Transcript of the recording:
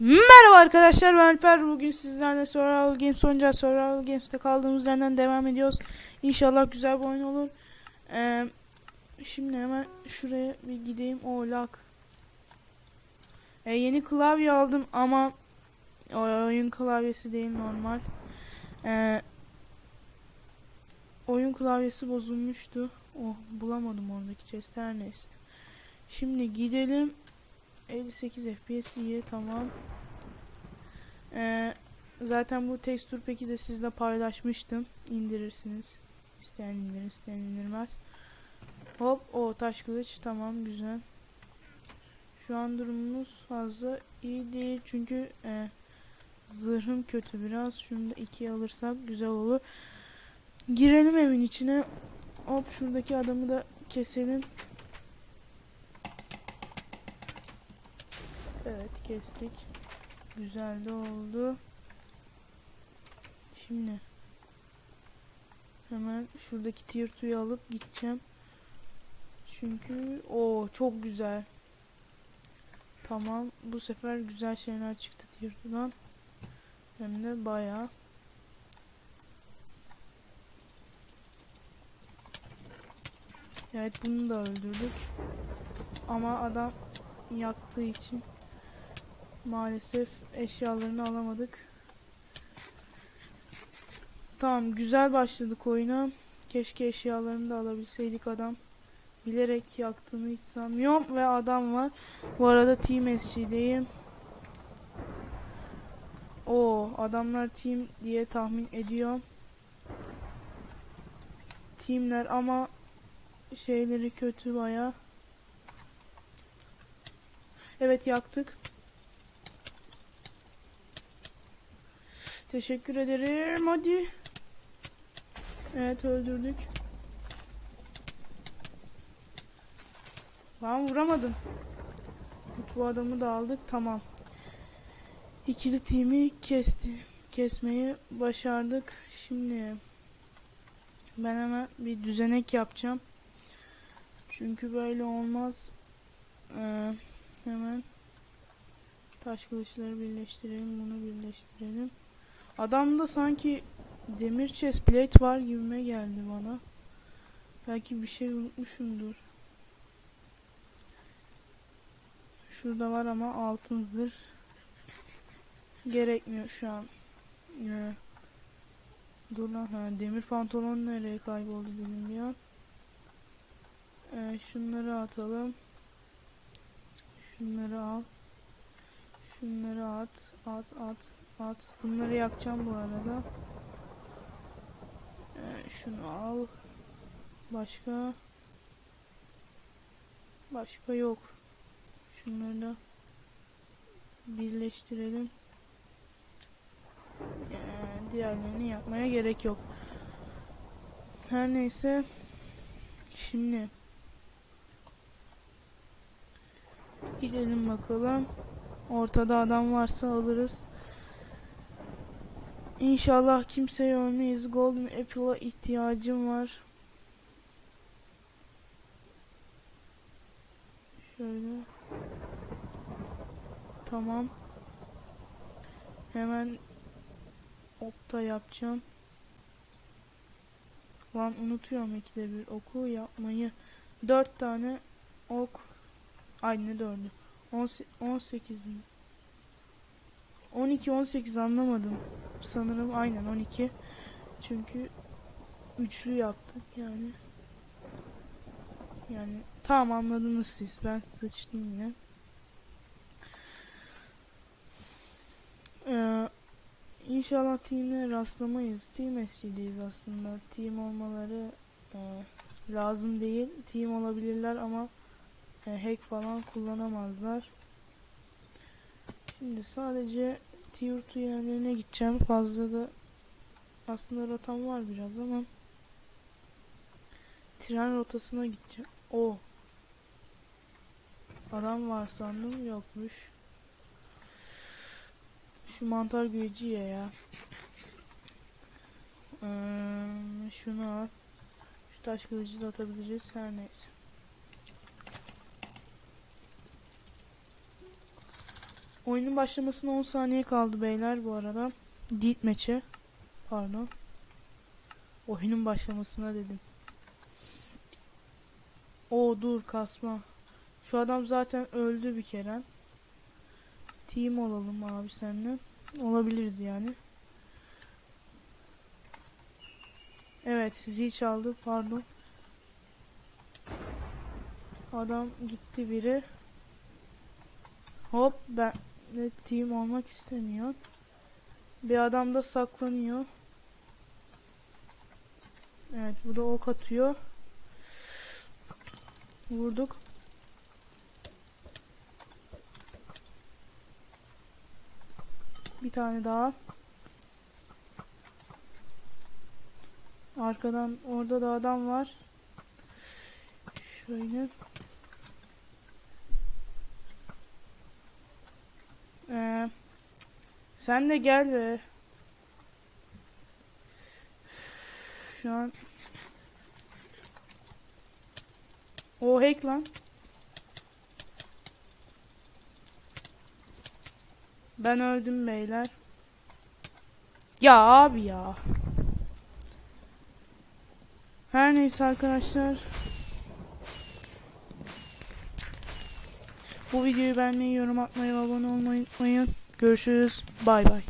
Merhaba arkadaşlar ben Alper. Bugün sizlerle Survival Games oynayacağız. Survival Games'te kaldığımız yerden devam ediyoruz. İnşallah güzel bir oyun olur. Ee, Şimdi hemen şuraya bir gideyim. O lag Ee, Yeni klavye aldım ama oyun klavyesi değil normal. Ee, Oyun klavyesi bozulmuştu. Oh bulamadım oradaki chest her neyse. Şimdi gidelim 58 FPS iyi tamam. Ee, zaten bu tekstür peki de sizle paylaşmıştım. İndirirsiniz. İsteyen indirir, isteyen indirmez. Hop o taş kılıç tamam güzel. Şu an durumumuz fazla iyi değil çünkü e, zırhım kötü biraz. Şunu da ikiye alırsak güzel olur. Girelim evin içine. Hop şuradaki adamı da keselim. Evet kestik. Güzel de oldu. Şimdi hemen şuradaki tier 2'yu alıp gideceğim. Çünkü o çok güzel. Tamam bu sefer güzel şeyler çıktı tier 2'dan. Hem de bayağı. Evet bunu da öldürdük. Ama adam yaktığı için Maalesef eşyalarını alamadık. Tamam güzel başladık oyuna. Keşke eşyalarını da alabilseydik adam. Bilerek yaktığını hiç sanmıyorum ve adam var. Bu arada Team SG'deyim. O adamlar team diye tahmin ediyorum. Teamler ama şeyleri kötü baya. Evet yaktık. Teşekkür ederim. Hadi. Evet öldürdük. Ben vuramadım. Bu adamı da aldık. Tamam. İkili timi kesti. Kesmeyi başardık. Şimdi ben hemen bir düzenek yapacağım. Çünkü böyle olmaz. Ee, hemen taş kılıçları birleştirelim. Bunu birleştirelim. Adamda sanki demir chest plate var gibime geldi bana. Belki bir şey unutmuşumdur. Şurada var ama altın zırh. Gerekmiyor şu an. Ee, dur lan ha, demir pantolon nereye kayboldu dedim bir an. Ee, şunları atalım. Şunları al. Şunları at. At at. At. Bunları yakacağım bu arada. Ee, şunu al. Başka. Başka yok. Şunları da birleştirelim. Ee, diğerlerini yapmaya gerek yok. Her neyse. Şimdi gidelim bakalım. Ortada adam varsa alırız. İnşallah kimseyi ölmeyiz. Golden Apple'a ihtiyacım var. Şöyle. Tamam. Hemen okta yapacağım. Lan unutuyorum ikide bir oku yapmayı. Dört tane ok. Ay ne dördü? 18 mi? 12 18 anlamadım. Sanırım aynen 12. Çünkü üçlü yaptık yani. Yani tamam anladınız siz. Ben sıçtım yine. Ee, inşallah teamle rastlamayız. Team SG'deyiz aslında. Team olmaları e, lazım değil. Team olabilirler ama e, hack falan kullanamazlar. Şimdi sadece tier 2 yerlerine gideceğim. Fazla da aslında rotam var biraz ama tren rotasına gideceğim. O adam var sandım yokmuş. Şu mantar gücü ye ya. Ee, şunu al. Şu taş kılıcı da atabiliriz her neyse. Oyunun başlamasına 10 saniye kaldı beyler bu arada. Deep maçı. Pardon. Oyunun başlamasına dedim. O dur kasma. Şu adam zaten öldü bir kere. Team olalım abi seninle. Olabiliriz yani. Evet zil çaldı pardon. Adam gitti biri. Hop ben de team olmak istemiyor. Bir adam da saklanıyor. Evet bu da ok atıyor. Vurduk. Bir tane daha. Arkadan orada da adam var. Şöyle. Ee, sen de gel be. Şu an o hack lan. Ben öldüm beyler. Ya abi ya. Her neyse arkadaşlar. Bu videoyu beğenmeyi, yorum atmayı abone olmayı unutmayın. Görüşürüz. Bay bay.